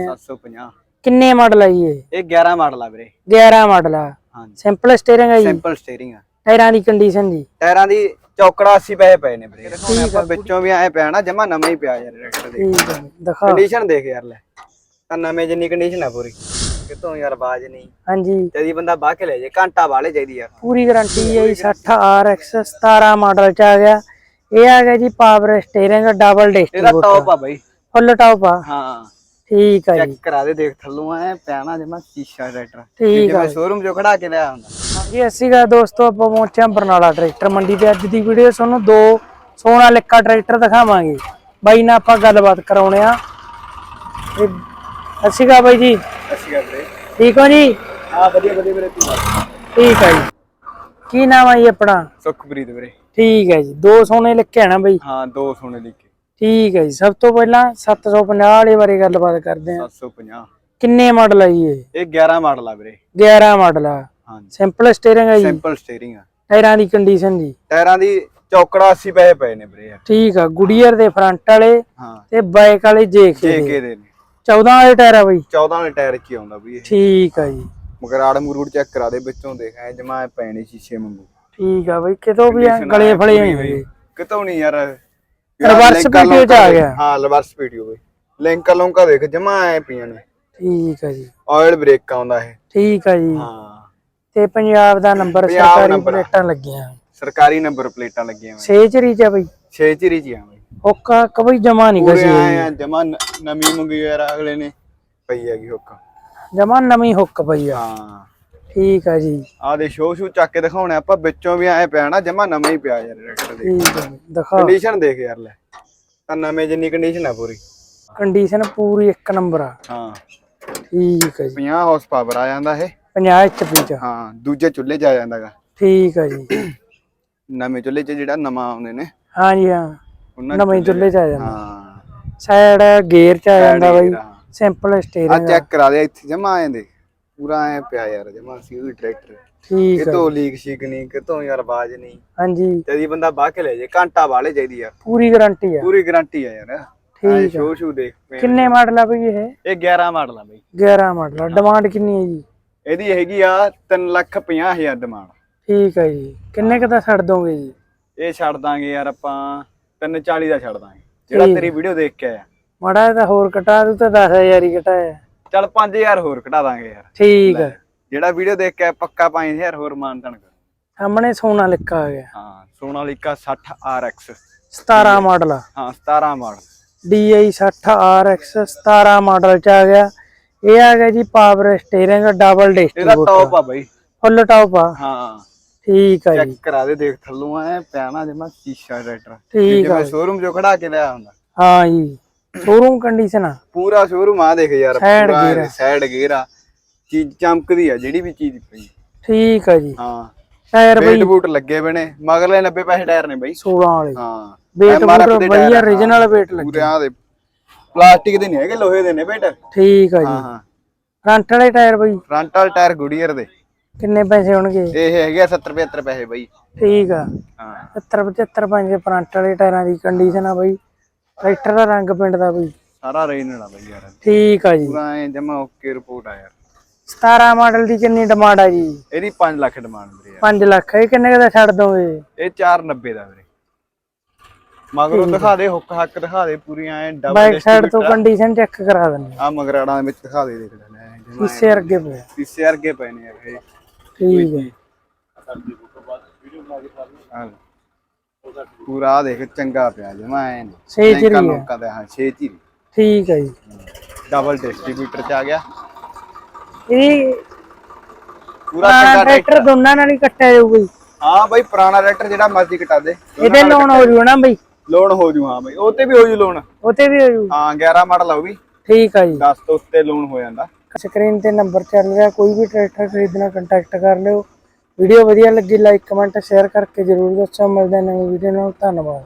750 ਕਿੰਨੇ ਮਾਡਲ ਆ ਜੀ ਇਹ? ਇਹ 11 ਮਾਡਲ ਆ ਵੀਰੇ। 11 ਮਾਡਲ ਆ। ਹਾਂਜੀ। ਸਿੰਪਲ ਸਟੀਅਰਿੰਗ ਆ ਜੀ? ਸਿੰਪਲ ਸਟੀਅਰਿੰਗ ਆ। ਟਾਇਰਾਂ ਦੀ ਕੰਡੀਸ਼ਨ ਜੀ? ਟਾਇਰਾਂ ਦੀ ਚੌਕੜਾ 80 ਪੈਸੇ ਪਏ ਨੇ ਵੀਰੇ। ਹੁਣ ਆਪਾਂ ਵਿੱਚੋਂ ਵੀ ਐ ਪਿਆ ਨਾ ਜਮਾ ਨਵਾਂ ਹੀ ਪਿਆ ਯਾਰ ਟਰੈਕਟਰ ਦੇ ਠੀਕ ਜੀ, ਦਿਖਾ। ਕੰਡੀਸ਼ਨ ਦੇਖ ਯਾਰ ਲੈ। ਤਾਂ ਨਵੇਂ ਜਿੰਨੀ ਕੰਡੀਸ਼ਨ ਆ ਪੂਰੀ। ਕਿਤੋਂ ਯਾਰ ਬਾਜ ਨਹੀਂ। ਹਾਂਜੀ। ਜਦੀ ਬੰਦਾ ਬਾਹ ਕੇ ਲੈ ਜੇ ਘੰਟਾ ਵਾਲੇ ਚਾਹੀਦੀ ਯਾਰ ਪੂਰੀ ਗਾਰੰਟੀ ਹੈ ਜੀ 60 RX 17 ਮਾਡਲ ਚ ਆ ਗਿਆ। ਇਹ ਆ ਗਿਆ ਜੀ ਪਾਵਰ ਸਟੀਅਰਿੰਗ ਡਬਲ ਇਹਦਾ ਡਿਸਟ੍ਰੀਬਿਊਟਰ ਟੌਪ ਆ ਬਾਈ। ਫੁੱਲ ਟਾਪ ਆ। ਹਾਂ। ਠੀਕ ਆ ਚੈੱਕ ਜੀ। ਕਰਾ ਦੇ ਦੇਖ ਥੱਲੋਂ ਐ ਪਿਆਣਾ ਜਮਾ ਸ਼ੀਸ਼ਾ ਟਰੈਕਟਰ। ਠੀਕ ਆ ਜਿਵੇਂ ਸ਼ੋਰੂਮ ਚੋਂ ਖੜਾ ਕੇ ਲਿਆ ਹੁੰਦਾ। ਹਾਂਜੀ ਅਸੀਂ ਗਾ ਦੋਸਤੋ ਆਪਾਂ ਪਹੁੰਚੇ ਹਾਂ ਬਰਨਾਲਾ ਟਰੈਕਟਰ ਮੰਡੀ ਤੇ। ਅੱਜ ਦੀ ਵੀਡੀਓ ਤੁਹਾਨੂੰ ਦੋ ਸੋਨਾ ਲਿੱਕਾ ਟਰੈਕਟਰ ਦਿਖਾਵਾਂਗੇ। ਬਾਈ ਨਾਲ ਆਪਾਂ ਗੱਲਬਾਤ ਕਰਾਉਣੇ ਆ। ਅਸੀਂ ਗਾ ਬਾਈ ਜੀ। ਅੱਛੀ ਗੱਲ ਵੀਰੇ। ਠੀਕ ਹੋ ਜੀ? ਹਾਂ ਵਧੀਆ ਵਧੀਆ ਵੀਰੇ ਤੂੰ। ਠੀਕ ਹੈ ਜੀ। ਕੀ ਨਾਮ ਹੈ ਜੀ ਆਪਣਾ? ਸੁਖਪ੍ਰੀਤ ਵੀਰੇ। ਠੀਕ ਹੈ ਜੀ। ਦੋ ਸੋਨੇ ਲਿਖੇ ਆ ਨਾ ਬਾਈ? ਹਾਂ ਦੋ ਸੋਨੇ ਲਿਖੇ ਠੀਕ ਹੈ ਜੀ ਸਭ ਤੋਂ ਪਹਿਲਾਂ 750 ਵਾਲੇ ਬਾਰੇ ਗੱਲਬਾਤ ਕਰਦੇ ਆ 750 ਕਿੰਨੇ ਮਾਡਲ ਹੈ ਜੀ ਇਹ? ਇਹ 11 ਮਾਡਲ ਆ ਵੀਰੇ। 11 ਮਾਡਲ ਆ। ਹਾਂਜੀ। ਸਿੰਪਲ ਸਟੀਅਰਿੰਗ ਹੈ ਜੀ? ਸਿੰਪਲ ਸਟੀਅਰਿੰਗ ਆ। ਟਾਇਰਾਂ ਦੀ ਕੰਡੀਸ਼ਨ ਜੀ। ਟਾਇਰਾਂ ਦੀ ਚੌਕੜਾ 80 ਪੈਸੇ ਪਏ ਨੇ ਵੀਰੇ ਠੀਕ ਆ ਗੁਡੀਅਰ ਦੇ ਫਰੰਟ ਵਾਲੇ ਹਾਂ। ਤੇ ਬਾਈਕ ਵਾਲੇ ਜੇਕ ਜੇ ਦੇ। ਕੇ ਦੇ ਨੇ। 14 ਵਾਲੇ ਟਾਇਰ ਆ ਬਾਈ। 14 ਵਾਲੇ ਟਾਇਰ ਹੀ ਆਉਂਦਾ ਇਹ। ਠੀਕ ਆ ਜੀ। ਮਗਰਾੜ ਮਰੂੜ ਚੈੱਕ ਕਰਾ ਦੇ ਵਿੱਚੋਂ ਦੇਖ ਐ ਜਮਾ ਪੈਣੇ ਸ਼ੀਸ਼ੇ ਵਾਂਗੂ। ਠੀਕ ਆ ਬਾਈ ਕਿਤੋਂ ਵੀ ਆ, ਗਲੇ ਫਲੇ ਹੋਏ ਕਿਤੋਂ ਨਹੀਂ ਯਾਰ। ਲਿੰਕਾਂ PTO ਚ ਆ ਗਿਆ। ਹਾਂ ਰਿਵਰਸ ਪੀਟੀਓ ਬਈ ਲਿੰਕਾਂ ਲੌਂਕਾਂ ਦੇਖ ਜਮਾ ਐ ਪਈਆਂ ਨੇ। ਠੀਕ ਆ ਜੀ। ਆਇਲ ਬ੍ਰੇਕ ਆਉਂਦਾ ਇਹ। ਠੀਕ ਆ ਜੀ। ਹਾਂ। ਤੇ ਪੰਜਾਬ ਦਾ ਨੰਬਰ ਸਰਕਾਰੀ। ਪਲੇਟਾਂ ਲੱਗੀਆਂ। ਸਰਕਾਰੀ ਨੰਬਰ ਪਲੇਟਾਂ ਲੱਗੀਆਂ ਸੇਚਰੀ ਚ ਆ ਬਾਈ। ਛੇ ਚਿਰੀ ਚ ਆ ਬਈ। ਹੁੱਕਾ ਕਬਈ ਜਮਾ ਨਹੀਂ ਗਸੀ ਆਏ ਆ ਜਮਾ ਨਵੀਂ ਮੰਗੀ ਯਾਰ ਅਗਲੇ ਨੇ। ਪਈ ਹੈਗੀ ਹੁੱਕ। ਜਮਾ ਨਵੀਂ ਹੁੱਕ ਪਈ ਆ। ਹਾਂ। ਠੀਕ ਆ ਜੀ। ਆ ਦੇ ਸ਼ੋ ਸ਼ੂ ਚੱਕ ਕੇ ਦਿਖਾਉਣੇ ਆਪਾਂ ਵਿੱਚੋਂ ਵੀ ਐ ਪਿਆ ਨਾ ਜਮਾ ਨਵਾਂ ਹੀ ਪਿਆ ਯਾਰ ਟਰੈਕਟਰ ਦੇ ਠੀਕ ਆ ਜੀ, ਦਿਖਾ। ਕੰਡੀਸ਼ਨ ਦੇਖ ਯਾਰ ਲੈ। ਤਾਂ ਨਵੇਂ ਜਿੰਨੀ ਕੰਡੀਸ਼ਨ ਆ ਪੂਰੀ। ਕੰਡੀਸ਼ਨ ਪੂਰੀ ਇੱਕ ਨੰਬਰ ਆ। ਹਾਂ। ਠੀਕ ਆ ਜੀ। 50 ਹਾਰਸ ਪਾਵਰ ਆ ਜਾਂਦਾ ਇਹ। 50 HP ਚ। ਹਾਂ ਦੂਜੇ ਚੁੱਲ੍ਹੇ 'ਚ ਆ ਜਾਂਦਾਗਾ ਠੀਕ ਆ ਜੀ। ਨਵੇਂ ਚੁੱਲ੍ਹੇ 'ਚ ਜਿਹੜਾ ਨਵਾਂ ਆਉਂਦੇ ਨੇ। ਹਾਂ ਉਹਨਾਂ ਨਵੇਂ ਚੁੱਲ੍ਹੇ ਚ ਆ ਜਾਂਦਾ। ਹਾਂ। ਸਾਈਡ ਗੇਅਰ ਚ ਆ ਜਾਂਦਾ ਬਾਈ। ਆ। ਸਿੰਪਲ ਸਟੀਅਰਿੰਗ ਚੈੱਕ ਕਰਾ ਦੇ ਇੱਥੇ ਜਮਾ ਆਏ ਦੇ ਪੂਰਾ ਐ ਪਿਆ ਯਾਰ ਜਮਾ ਸੀ ਉਹ ਟਰੈਕਟਰ ਠੀਕ ਆ ਕਿਤੋਂ ਲੀਕ ਸ਼ੀਕ ਨਹੀਂ ਕਿਤੋਂ ਯਾਰ ਆਵਾਜ਼ ਨਹੀਂ ਹਾਂਜੀ। ਜਦੀ ਬੰਦਾ ਬਾਹ ਕੇ ਲੈ ਜੇ ਘੰਟਾ ਵਾਲੇ ਚਾਹੀਦੀ ਯਾਰ ਪੂਰੀ ਗਾਰੰਟੀ ਆ। ਪੂਰੀ ਗਾਰੰਟੀ ਆ ਯਾਰ। ਠੀਕ ਸ਼ੋ ਸ਼ੂ ਦੇਖ। ਕਿੰਨੇ ਮਾਡਲ ਆ ਬਈ ਇਹ? ਇਹ 11 ਮਾਡਲ ਆ ਬਈ। 11 ਮਾਡਲ ਆ। ਡਿਮਾਂਡ ਕਿੰਨੀ ਹੈ ਜੀ? ਇਹਦੀ ਹੈਗੀ ਆ 3 ਲੱਖ 50 ਹਜ਼ਾਰ ਡਿਮਾਂਡ ਠੀਕ ਹੈ ਜੀ। ਕਿੰਨੇ ਕੁ ਦਾ ਛੱਡ ਦੋਗੇ ਜੀ? ਇਹ ਛੱਡ ਦਾਂਗੇ ਯਾਰ ਆਪਾਂ 340 ਦਾ ਛੱਡ ਦਾਂਗੇ। ਜਿਹੜਾ ਤੇਰੀ ਵੀਡੀਓ ਦੇਖ ਕੇ ਆਇਆ। ਮਾੜਾ ਤਾਂ ਹੋਰ ਘਟਾ ਦੂ ਤਾਂ 10000 ਹੀ ਘਟਾਇਆ। ਚੱਲ 5000 ਹੋਰ ਘਟਾ ਦਾਂਗੇ ਯਾਰ। ਠੀਕ ਹੈ ਜਿਹੜਾ ਵੀਡੀਓ ਦੇਖ ਕੇ ਆਇਆ, ਪੱਕਾ 5000 ਹੋਰ ਮਾਨਤਨ ਕਰ। ਸਾਹਮਣੇ ਸੋਨਾ ਲਿਖਾ ਆ ਗਿਆ। ਹਾਂ ਸੋਨਾਲੀਕਾ 60 RX 17 ਮਾਡਲ ਹਾਂ 17 ਮਾਡਲ। DI 60 RX 17 ਮਾਡਲ ਚ ਆ ਗਿਆ। ਇਹ ਆ ਗਿਆ ਜੀ ਪਾਵਰ ਸਟੀਅਰਿੰਗ ਡਬਲ ਇਹਦਾ ਡਿਸਟ੍ਰੀਬਿਊਟਰ ਟੌਪ ਆ ਬਈ। ਫੁੱਲ ਟਾਪ ਆ। ਹਾਂ। ਠੀਕ ਆ ਚੈੱਕ ਜੀ। ਕਰਾ ਦੇ ਦੇਖ ਥੱਲੋਂ ਐ ਪਿਆਣਾ ਜਮਾ ਸ਼ੀਸ਼ਾ ਟਰੈਕਟਰ ਠੀਕ ਆ ਜਿਵੇਂ ਸ਼ੋਰੂਮ ਚੋਂ ਖੜਾ ਕੇ ਲਿਆ ਹੁੰਦਾ। ਹਾਂ ਜੀ। ਸ਼ੋਰੂਮ ਕੰਡੀਸ਼ਨ ਆ। ਪੂਰਾ ਸ਼ੋਰੂਮ ਆ ਦੇਖ ਯਾਰ Side gear ਆ। ਸਾਈਡ ਗੇਅਰ ਆ। ਚੀਜ਼ ਚਮਕਦੀ ਆ ਜਿਹੜੀ ਵੀ ਚੀਜ਼ ਪਈ। ਠੀਕ ਆ ਜੀ। ਹਾਂ। ਟਾਇਰ ਬਈ ਬੂਟ ਲੱਗੇ ਬਣੇ ਮਗਰਲੇ 90 ਪੈਸੇ ਟਾਇਰ ਨੇ ਬਈ। 16 ਵਾਲੇ। ਹਾਂ। MRF ਬੂਟ ਦੇ ਵਧੀਆ ਆ, origignal ਵੇਟ ਲੱਗੇ ਪੂਰੇ ਆ ਦੇ। ਪਲਾਸਟਿਕ ਦੇ ਨਹੀਂ ਹੈਗੇ ਲੋਹੇ ਦੇ ਨੇ ਬੇਟ। ਠੀਕ ਆ ਹਾਂ ਜੀ। ਹਾਂ ਫਰੰਟ ਵਾਲੇ ਟਾਇਰ ਬਈ। ਫਰੰਟ ਵਾਲ ਟਾਇਰ ਗੁਡੀਅਰ ਦੇ। ਕਿੰਨੇ ਪੈਸੇ ਹੋਣਗੇ? ਇਹ ਹੈਗੇ ਆ 70 75 ਪੈਸੇ ਬਈ। ਠੀਕ ਆ। ਹਾਂ। 70 75 ਪੰਜ ਫਰੰਟ ਵਾਲੇ ਟਾਇਰਾਂ ਦੀ ਕੰਡੀਸ਼ਨ ਆ ਬਈ। ਟਰੈਕਟਰ ਦਾ ਰੰਗ ਪਿੰਡ ਦਾ ਬਈ। ਸਾਰਾ ਰੇਨਣਾ ਬਈ ਯਾਰ। ਠੀਕ ਆ ਜੀ। ਪੂਰਾ ਐ ਜਮਾ ਓਕੇ ਰਿਪੋਰਟ ਆ ਯਾਰ। 17 ਮਾਡਲ ਦੀ ਕਿੰਨੀ ਡਿਮਾਂਡ ਆ ਜੀ? ਇਹਦੀ 5 ਲੱਖ ਡਿਮਾਂਡ ਵੀਰੇ ਯਾਰ। 5 ਲੱਖ ਇਹ ਕਿੰਨੇ ਦਾ ਛੱਡ ਦੋਗੇ? ਇਹ 490 ਦਾ ਵੀਰੇ। ਮਗਰੋਂ ਦਿਖਾ ਦੇ ਹੁੱਕ ਹੱਕ ਦਿਖਾ ਦੇ ਪੂਰੀਆਂ ਐ ਡਬਲ ਬਾਈਕ ਸਾਈਡ ਤੋਂ ਕੰਡੀਸ਼ਨ ਚੈੱਕ ਕਰਾ ਦਿੰਦੇ ਆ। ਮਗਰਾੜਾਂ ਦੇ ਵਿੱਚ ਦਿਖਾ ਦੇ ਦੇਖ ਲੈ ਜਮਾ ਪਿੱਛੇ ਅੱਗੇ ਪਿਆ ਪਿੱਛੇ ਅਰਗੇ ਪਏ ਨੇ ਯਾਰ ਇਹ। ਠੀਕ ਹੈ ਹਾਂ। ਪੂਰਾ ਦੇਖ ਚੰਗਾ ਪਿਆ ਜਮਾ ਐ। ਛੇ ਚਿਰੀ ਲੈਂਕਾਂ ਆ। ਲੂਕਾਂ ਦੇ ਹਾਂ 6 ਚਿਰੀ। ਠੀਕ ਹੈ ਜੀ। ਡਬਲ ਡਿਸਟ੍ਰੀਬਿਊਟਰ ਚ ਆ ਗਿਆ। ਇਹ ਪੂਰਾ ਚੰਗਾ ਟਰੈਕਟਰ ਦੋਨਾਂ ਨਾਲ ਹੀ ਕੱਟਿਆ ਜਾਊਗਾ ਜੀ। ਹਾਂ ਬਾਈ ਪੁਰਾਣਾ ਟਰੈਕਟਰ ਜਿਹੜਾ ਮਰਜ਼ੀ ਕਟਾ ਦੇ। ਇਹਦੇ ਲੋਨ ਹੋ ਜੂ ਨਾ ਬਈ। ਲੋਨ ਹੋ ਜੂ ਹਾਂ ਬਾਈ। ਉਹ ਤੇ ਵੀ ਹੋ ਜੂ ਲੋਨ ਉਤੇ ਵੀ ਹੋ ਜੂ। ਹਾਂ 11 ਮਾਡਲ ਆ ਉਹ ਵੀ। ਠੀਕ ਆ ਜੀ। 10 ਤੋਂ ਉੱਤੇ ਲੋਨ ਹੋ ਜਾਂਦਾ। ਸਕਰੀਨ ਤੇ ਨੰਬਰ ਚੱਲ ਰਿਹਾ। ਕੋਈ ਵੀ ਟਰੈਕਟਰ ਖਰੀਦਣਾ ਕੰਟੈਕਟ ਕਰ ਲਿਓ। ਵੀਡੀਓ ਵਧੀਆ ਲੱਗੀ ਲਾਈਕ ਕਮੈਂਟ ਸ਼ੇਅਰ ਕਰਕੇ ਜਰੂਰ ਦੱਸੋ ਮਿਲਦੇ ਹਾਂ ਨਵੀਂ ਵੀਡੀਓ ਨਾਲ। ਧੰਨਵਾਦ।